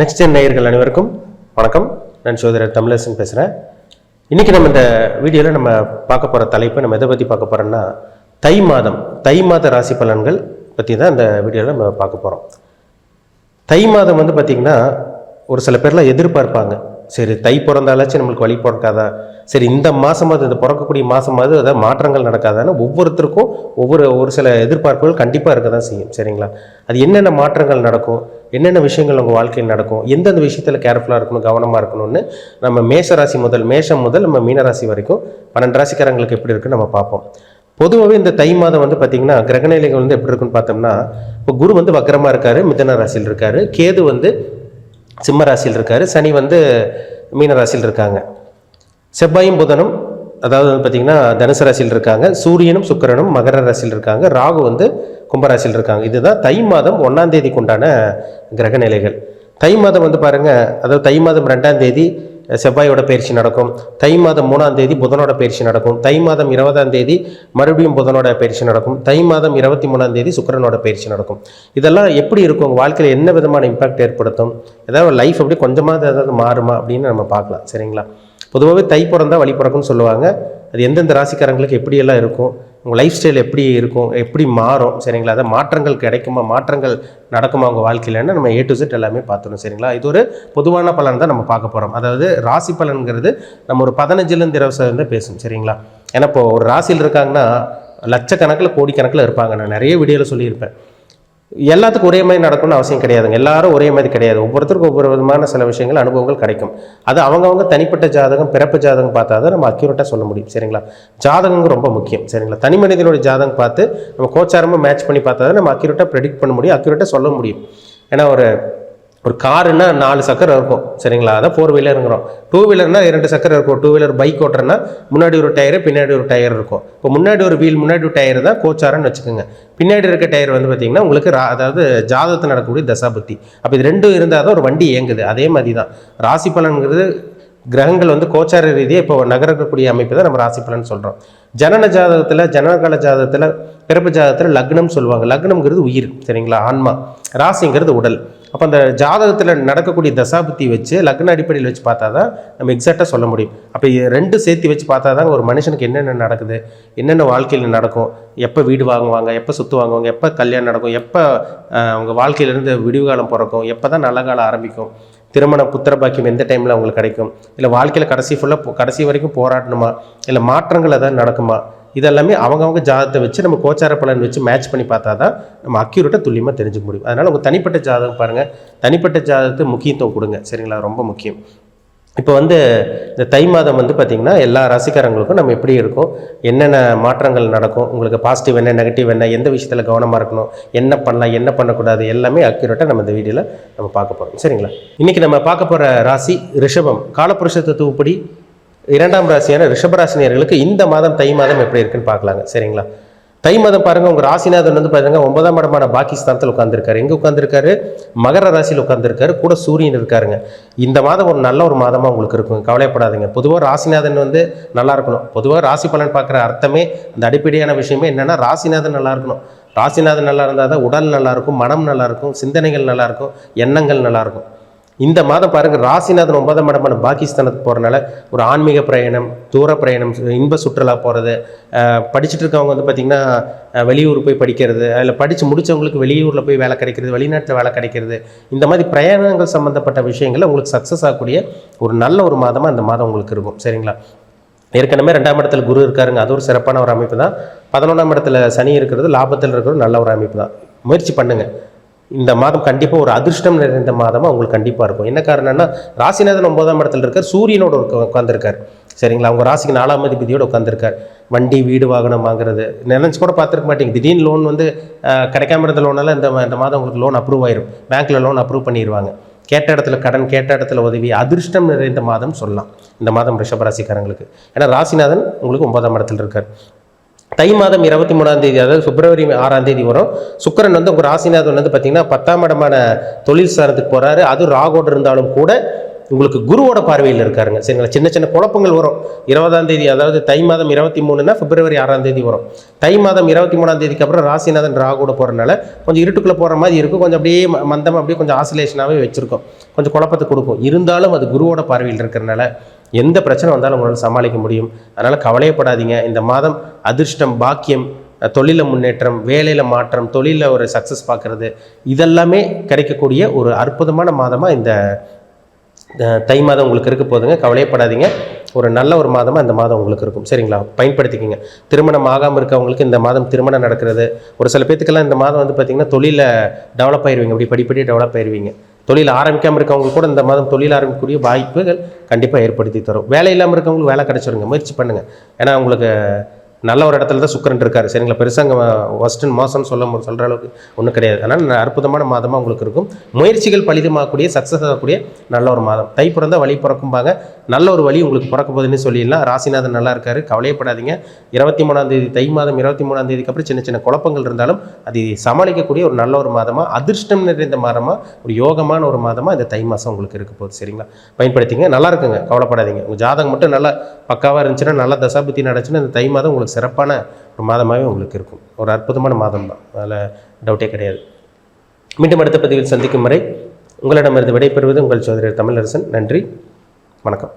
Next gen நேயர்கள் அனைவருக்கும் வணக்கம். நான் சோதரர் தமிழரசன் பேசுகிறேன் இன்றைக்கி நம்ம இந்த வீடியோவில் நம்ம பார்க்க போகிற தலைப்பு நம்ம எதை பற்றி பார்க்க போகிறோம்னா தை மாதம் தை மாத ராசி பலன்கள் பற்றி தான் இந்த வீடியோவில் நம்ம பார்க்க போகிறோம் தை மாதம் வந்து பார்த்திங்கன்னா ஒரு சில பேர்லாம் எதிர்பார்ப்பாங்க. சரி தை பிறந்தாலாச்சும் நம்மளுக்கு வழி பிறக்காதா? சரி இந்த மாதமாவது இந்த பிறக்கக்கூடிய மாதமாவது அதாவது மாற்றங்கள் நடக்காதான்னு ஒவ்வொருத்தருக்கும் ஒவ்வொரு ஒரு சில எதிர்பார்ப்புகள் கண்டிப்பாக இருக்க தான் செய்யும் சரிங்களா? அது என்னென்ன மாற்றங்கள் நடக்கும்? என்னென்ன விஷயங்கள் உங்கள் வாழ்க்கையில் நடக்கும்? எந்தெந்த விஷயத்தில் கேர்ஃபுல்லாக இருக்கணும் கவனமாக இருக்கணும்னு நம்ம மேஷ ராசி முதல் மேஷம் முதல் நம்ம மீனராசி வரைக்கும் பன்னெண்டு ராசிக்காரங்களுக்கு எப்படி இருக்குன்னு நம்ம பார்ப்போம். பொதுவாகவே இந்த தை மாதம் வந்து பார்த்திங்கன்னா கிரகநிலைகள் வந்து எப்படி இருக்குன்னு பார்த்தோம்னா இப்போ குரு வந்து வக்கரமாக இருக்காரு மிதன ராசியில் இருக்காரு. கேது வந்து சிம்ம ராசியில் இருக்கார். சனி வந்து மீன ராசியில் இருக்காங்க. செவ்வாயும் புதனும் அதாவது வந்து பார்த்திங்கன்னா தனுசு ராசியில் இருக்காங்க. சூரியனும் சுக்கிரனும் மகர ராசியில் இருக்காங்க. ராகு வந்து கும்பராசியில் இருக்காங்க. இதுதான் தை மாதம் ஒன்றாம் தேதிக்குண்டான கிரக நிலைகள் தை மாதம் வந்து பாருங்கள் அதாவது தை மாதம் ரெண்டாம் தேதி செவ்வாயோட பயிற்சி நடக்கும். தை மாதம் மூணாம் தேதி புதனோட பயிற்சி நடக்கும். தை மாதம் இருபதாம் தேதி மறுபடியும் புதனோட பயிற்சி நடக்கும். தை மாதம் இருபத்தி மூணாம் தேதி சுக்கரனோட பயிற்சி நடக்கும். இதெல்லாம் எப்படி இருக்கும்? உங்கள் வாழ்க்கையில் என்ன விதமான இம்பாக்ட் ஏற்படுத்தும்? ஏதாவது லைஃப் அப்படி கொஞ்சமாக ஏதாவது மாறுமா அப்படின்னு நம்ம பார்க்கலாம். சரிங்களா? பொதுவாகவே தை பிறந்தால் வழி பிறக்கும்னு சொல்லுவாங்க. அது எந்தெந்த ராசிக்காரங்களுக்கு எப்படியெல்லாம் இருக்கும்? உங்கள் லைஃப் ஸ்டைல் எப்படி இருக்கும் எப்படி மாறும் சரிங்களா? அதை மாற்றங்கள் கிடைக்குமா மாற்றங்கள் நடக்குமா உங்கள் வாழ்க்கையிலன்னு நம்ம ஏ டு செட் எல்லாமே பார்த்துணும் சரிங்களா? இது ஒரு பொதுவான பலன் தான் நம்ம பார்க்க போகிறோம் அதாவது ராசி பலன்கிறது நம்ம ஒரு பதினஞ்சுலேருந்து இருபது சதவீதம் பேசும் சரிங்களா? ஏன்னா இப்போ ஒரு ராசியில் இருக்காங்கன்னா லட்சக்கணக்கில் கோடிக்கணக்கில் இருப்பாங்க. நான் நிறைய வீடியோவில் சொல்லியிருப்பேன். எல்லாத்துக்கும் ஒரே மாதிரி நடக்கணும்னு அவசியம் கிடையாதுங்க. எல்லாரும் ஒரே மாதிரி கிடையாது. ஒவ்வொருத்தருக்கும் ஒவ்வொரு விதமான சில விஷயங்கள் அனுபவங்கள் கிடைக்கும். அது அவங்கவுங்க தனிப்பட்ட ஜாதகம் பிறப்பு ஜாதகம் பார்த்தா தான் நம்ம அக்யூரேட்டாக சொல்ல முடியும். சரிங்களா? ஜாதகம் ரொம்ப முக்கியம். சரிங்களா? தனி மனிதனுடைய ஜாதகம் பார்த்து நம்ம கோச்சாரமாக மேட்ச் பண்ணி பார்த்தா தான் நம்ம அக்யூரேட்டாக ப்ரெடிக்ட் பண்ண முடியும் அக்யூரேட்டாக சொல்ல முடியும். ஏன்னா ஒரு ஒரு காருன்னா நாலு சக்கரம் இருக்கும் சரிங்களா? அதான் ஃபோர் வீலருங்கிறோம் டூ வீலர்னா இரண்டு சக்கரம் இருக்கும். டூ வீலர் பைக் ஓட்டுறேன்னா முன்னாடி ஒரு டயரு பின்னாடி ஒரு டயர் இருக்கும். இப்போ முன்னாடி ஒரு வீல் முன்னாடி ஒரு டயர் தான் கோச்சாரன்னு வச்சுக்கோங்க. பின்னாடி இருக்க டயர் வந்து பார்த்திங்கன்னா உங்களுக்கு ரா அதாவது ஜாதகத்தில் நடக்கக்கூடிய தசாபுத்தி. அப்போ இது ரெண்டும் இருந்தால் தான் ஒரு வண்டி இயங்குது. அதே மாதிரி தான் ராசி பலன்கிறது கிரகங்கள் வந்து கோச்சார ரீதியாக இப்போ நகரக்கூடிய அமைப்பு தான் நம்ம ராசி பலன் சொல்கிறோம் ஜனன ஜாதகத்தில் ஜனகால ஜாதகத்தில் பிறப்பு ஜாதகத்தில் லக்னம் சொல்லுவாங்க. லக்னம்ங்கிறது உயிர் சரிங்களா? ஆன்மா. ராசிங்கிறது உடல். அப்போ அந்த ஜாதகத்தில் நடக்கக்கூடிய தசாபுத்தி வச்சு லக்ன அடிப்படையில் வச்சு பார்த்தா தான் நம்ம எக்ஸாக்டாக சொல்ல முடியும். அப்போ இது ரெண்டு சேர்த்து வச்சு பார்த்தா தான் ஒரு மனுஷனுக்கு என்னென்ன நடக்குது என்னென்ன வாழ்க்கையில் நடக்கும் எப்போ வீடு வாங்குவாங்க எப்போ சொத்து வாங்குவாங்க எப்போ கல்யாணம் நடக்கும் எப்போ அவங்க வாழ்க்கையிலேருந்து விடிவு காலம் பிறக்கும் எப்போ தான் நல்ல காலம் ஆரம்பிக்கும். திருமணம் புத்திர பாக்கியம் எந்த டைமில் அவங்களுக்கு கிடைக்கும்? இல்லை வாழ்க்கையில் கடைசி ஃபுல்லாக கடைசி வரைக்கும் போராடணுமா? இல்லை மாற்றங்கள் எதாவது நடக்குமா? இதெல்லாமே அவங்கவுங்க ஜாதகத்தை வச்சு நம்ம கோச்சார பலன் வச்சு மேட்ச் பண்ணி பார்த்தா தான் நம்ம அக்யூரேட்டாக துல்லியமாக தெரிஞ்சுக்க முடியும். அதனால் உங்கள் தனிப்பட்ட ஜாதகம் பாருங்கள் தனிப்பட்ட ஜாதகத்துக்கு முக்கியத்துவம் கொடுங்க. சரிங்களா? ரொம்ப முக்கியம். இப்போ வந்து இந்த தை மாதம் வந்து பார்த்திங்கன்னா எல்லா ராசிக்காரங்களுக்கும் நம்ம எப்படி இருக்கும்? என்னென்ன மாற்றங்கள் நடக்கும்? உங்களுக்கு பாசிட்டிவ் என்ன நெகட்டிவ் என்ன எந்த விஷயத்தில் கவனமாக இருக்கணும்? என்ன பண்ணலாம் என்ன பண்ணக்கூடாது? எல்லாமே அக்யூரேட்டாக நம்ம இந்த வீடியோவில் நம்ம பார்க்க போகிறோம் சரிங்களா? இன்றைக்கி நம்ம பார்க்க போகிற ராசி ரிஷபம். காலப்புருஷ தத்துவப்படி இரண்டாம் ராசியான ரிஷபராசினியர்களுக்கு இந்த மாதம் தை மாதம் எப்படி இருக்குன்னு பார்க்கலாங்க. சரிங்களா? தை மாதம் பாருங்கள் உங்கள் ராசிநாதன் வந்து பாருங்க ஒன்பதாம் இடமான பாகிஸ்தானத்தில் உட்காந்துருக்காரு எங்கே உட்காந்துருக்காரு மகர ராசியில் உட்காந்துருக்காரு கூட சூரியன் இருக்காருங்க. இந்த மாதம் ஒரு நல்ல ஒரு மாதமாக உங்களுக்கு இருக்கும். கவலைப்படாதீங்க பொதுவாக ராசிநாதன் வந்து நல்லா இருக்கணும். பொதுவாக ராசி பலன் பார்க்குற அர்த்தமே அந்த அடிப்படையான விஷயமே என்னென்னா ராசிநாதன் நல்லா இருக்கணும். ராசிநாதன் நல்லா இருந்தால் தான் உடல் நல்லாயிருக்கும் மனம் நல்லாயிருக்கும் சிந்தனைகள் நல்லாயிருக்கும் எண்ணங்கள் நல்லாயிருக்கும் இந்த மாதம் பாருங்கள் ராசிநாதன் ஒன்பதாம் இடமான பாகிஸ்தானுக்கு போகிறனால ஒரு ஆன்மீக பிரயாணம் தூர பிரயாணம் இன்ப சுற்றுலா போகிறது படிச்சுட்டு இருக்கவங்க வந்து பார்த்திங்கன்னா வெளியூர் போய் படிக்கிறது அதில் படித்து முடித்தவங்களுக்கு வெளியூரில் போய் வேலை கிடைக்கிறது வெளிநாட்டில் வேலை கிடைக்கிறது இந்த மாதிரி பிரயாணங்கள் சம்மந்தப்பட்ட விஷயங்கள் உங்களுக்கு சக்ஸஸ் ஆகக்கூடிய ஒரு நல்ல ஒரு மாதமாக இந்த மாதம் உங்களுக்கு இருக்கும். சரிங்களா? ஏற்கனவே ரெண்டாம் இடத்துல குரு இருக்காருங்க அது ஒரு சிறப்பான ஒரு அமைப்பு தான். பதினொன்றாம் இடத்துல சனி இருக்கிறது லாபத்தில் இருக்கிறது நல்ல ஒரு அமைப்பு தான். முயற்சி பண்ணுங்கள் இந்த மாதம் கண்டிப்பாக ஒரு அதிர்ஷ்டம் நிறைந்த மாதமாக உங்களுக்கு கண்டிப்பாக இருக்கும். என்ன காரணம்னா ராசிநாதன் ஒன்பதாம் இடத்துல இருக்கார். சூரியனோட உட்காந்துருக்கார் சரிங்களா? அவங்க ராசிக்கு நாலாம் அதிபதியோடு உட்காந்துருக்கார் வண்டி வீடு வாகனம் வாங்குறது நினைச்சு கூட பார்த்துருக்க மாட்டேங்க. திடீர்னு லோன் வந்து கிடைக்காம இருந்த லோனால் இந்த இந்த மாதம் உங்களுக்கு லோன் அப்ரூவ் ஆயிரும். பேங்க்கில் லோன் அப்ரூவ் பண்ணிடுவாங்க கேட்ட இடத்துல கடன் கேட்ட இடத்துல உதவி அதிர்ஷ்டம் நிறைந்த மாதம் சொல்லலாம். இந்த மாதம் ரிஷபராசிக்காரங்களுக்கு ஏன்னா ராசிநாதன் உங்களுக்கு ஒன்பதாம் இடத்துல இருக்கார். தை மாதம் இருபத்தி மூணாம் தேதி அதாவது பிப்ரவரி ஆறாம் தேதி வரும். சுக்கிரன் வந்து உங்கள் ராசிநாதன் வந்து பார்த்தீங்கன்னா பத்தாம் இடமான தொழில் சாரத்துக்கு போகிறாரு அது ராகோடு இருந்தாலும் கூட உங்களுக்கு குருவோட பார்வையில் இருக்காருங்க. சரிங்களா? சின்ன சின்ன குழப்பங்கள் வரும். இருபதாம் தேதி அதாவது தை மாதம் இருபத்தி மூணுனா பிப்ரவரி ஆறாம் தேதி வரும். தை மாதம் இருபத்தி மூணாம் தேதிக்கு அப்புறம் ராசிநாதன் ராகுட போகிறனால கொஞ்சம் இருட்டுக்குள்ளே போகிற மாதிரி இருக்கும். கொஞ்சம் அப்படியே ம- அப்படியே கொஞ்சம் ஆசிலேஷனாகவே வச்சுருக்கோம். கொஞ்சம் குழப்பத்தை கொடுக்கும். இருந்தாலும் அது குருவோட பார்வையில் இருக்கிறனால எந்த பிரச்சனை வந்தாலும் உங்களால் சமாளிக்க முடியும். அதனால் கவலையப்படாதீங்க. இந்த மாதம் அதிர்ஷ்டம் பாக்கியம் தொழிலில் முன்னேற்றம் வேலையில் மாற்றம் தொழிலில் ஒரு சக்ஸஸ் பார்க்குறது இதெல்லாமே கிடைக்கக்கூடிய ஒரு அற்புதமான மாதமாக இந்த தை மாதம் உங்களுக்கு இருக்க போதுங்க கவலையப்படாதீங்க. ஒரு நல்ல ஒரு மாதமாக இந்த மாதம் உங்களுக்கு இருக்கும். சரிங்களா? பயன்படுத்திக்கங்க. திருமணம் ஆகாமல் இருக்கவங்களுக்கு இந்த மாதம் திருமணம் நடக்கிறது. ஒரு சில பேத்துக்கெல்லாம் இந்த மாதம் வந்து பார்த்திங்கன்னா தொழிலில் டெவலப் ஆயிருவீங்க. அப்படி படிப்படியாக டெவலப் ஆயிடுவீங்க தொழில் ஆரம்பிக்காமல் இருக்கவங்க கூட இந்த மாதம் தொழில் ஆரம்பிக்கக்கூடிய வாய்ப்புகள் கண்டிப்பாக ஏற்படுத்தி தரும். வேலை இல்லாமல் இருக்கவங்களுக்கு வேலை கிடச்சிருங்க. முயற்சி பண்ணுங்கள் ஏன்னா உங்களுக்கு நல்ல ஒரு இடத்துல தான் சுக்கரன் இருக்காரு. சரிங்களா? பெருசாக அங்கே ஃபஸ்ட்டு மோசம்னு சொல்ல சொல்கிற அளவுக்கு ஒன்றும் கிடையாது. ஆனால் அற்புதமான மாதமாக உங்களுக்கு இருக்கும். முயற்சிகள் பலிதமாகக்கூடிய சக்ஸஸ் ஆகக்கூடிய நல்ல ஒரு மாதம். தை பிறந்த வழி பிறக்கும்பாங்க. நல்ல ஒரு வழி உங்களுக்கு பிறக்க போகுதுன்னு சொல்லிடலாம். ராசிநாதன் நல்லா இருக்காரு. கவலையப்படாதீங்க. இருபத்தி மூணாம் தேதி தை மாதம் இருபத்தி மூணாம் தேதிக்கு அப்புறம் சின்ன சின்ன குழப்பங்கள் இருந்தாலும் அது சமாளிக்கக்கூடிய ஒரு நல்ல ஒரு மாதமாக அதிர்ஷ்டம் நிறைந்த மாதமாக ஒரு யோகமான ஒரு மாதமாக இந்த தை மாதம் உங்களுக்கு இருக்க போகுது. சரிங்களா? பயன்படுத்திங்க நல்லா இருக்குங்க. கவலைப்படாதீங்க. உங்கள் ஜாதகம் மட்டும் நல்லா பக்காவாக இருந்துச்சுன்னா நல்ல தசாபுத்தி நடச்சுன்னா இந்த தை மாதம் உங்களுக்கு சிறப்பான ஒரு மாதமாகவே உங்களுக்கு இருக்கும். ஒரு அற்புதமான மாதம் தான். அதில் டவுட்டே கிடையாது. மீண்டும் அடுத்த பதிவில் சந்திக்கும் வரை உங்களிடமிருந்து விடைபெறுவது உங்கள் சோதரர் தமிழரசன். நன்றி. வணக்கம்.